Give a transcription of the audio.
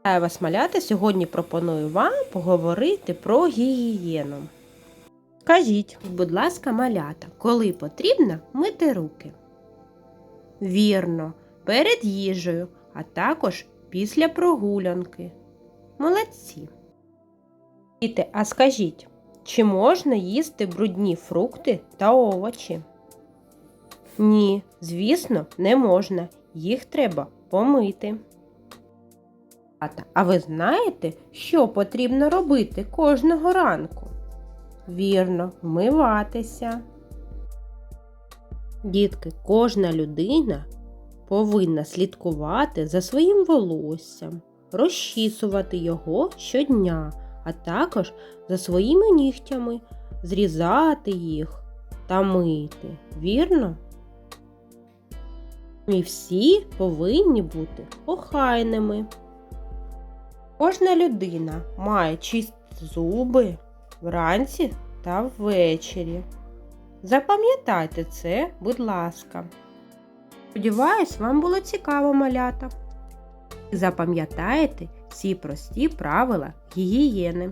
Вітаю вас, малята. Сьогодні пропоную вам поговорити про гігієну. Скажіть, будь ласка, малята, коли потрібно мити руки? Вірно, перед їжею, а також після прогулянки. Молодці. Діти, а скажіть, чи можна їсти брудні фрукти та овочі? Ні, звісно, не можна. Їх треба помити. А ви знаєте, що потрібно робити кожного ранку? Вірно, вмиватися. Дітки, кожна людина повинна слідкувати за своїм волоссям, розчісувати його щодня, а також за своїми нігтями, зрізати їх та мити. Вірно? І всі повинні бути охайними. Кожна людина має чисті зуби вранці та ввечері. Запам'ятайте це, будь ласка. Сподіваюсь, вам було цікаво малята. Запам'ятайте ці прості правила гігієни.